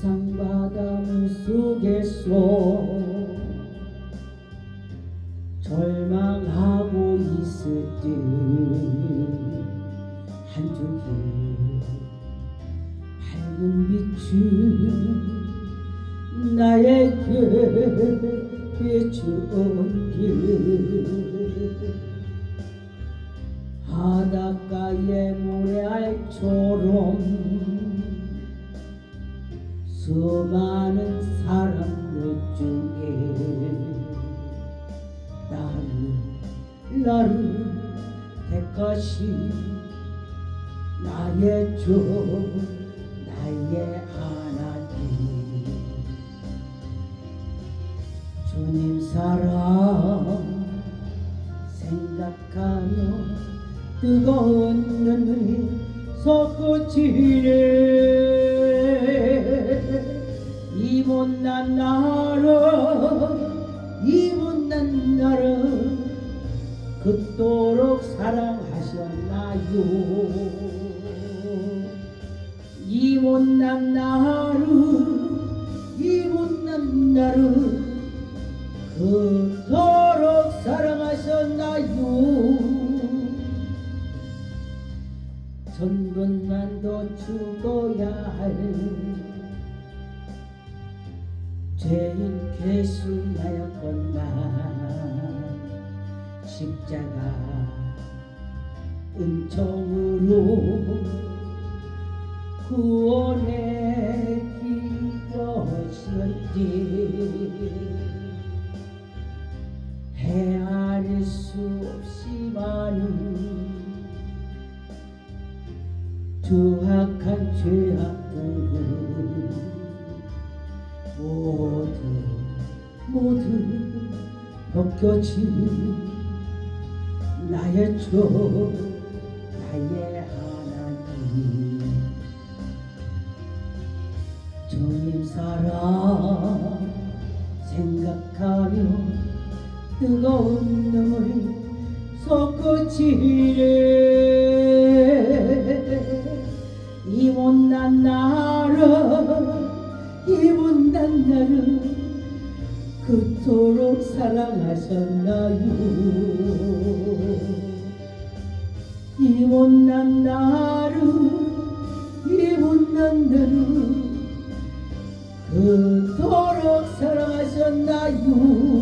세상 바닷물 속에서 절망하고 있을 때 한쪽에 밝은 빛을 나에게 비추온 길 수많은 사람들 중에 나를 나를 택하신 나의 주 나의 하나님. 주님 사랑 생각하며 뜨거운 눈물이 솟구치네 이 못난 나를 이 못난 나를 그토록 사랑하셨나요? 이 못난 나를 이 못난 나를 그토록 사랑하셨나요? 천군만도 죽어야 할 죄인 개수 나였건만 십자가 은총으로 구원의 길이었지. 헤아릴 수 없이 많은 추악한 죄악들을 모두 모두 벗겨진 나의 주 나의 하나님. 주님 사랑 생각하며 뜨거운 눈물이 솟구치네 이 못난 나를 이 못난 나를 그토록 사랑하셨나요? 이 못난 나를 이 못난 나를 그토록 사랑하셨나요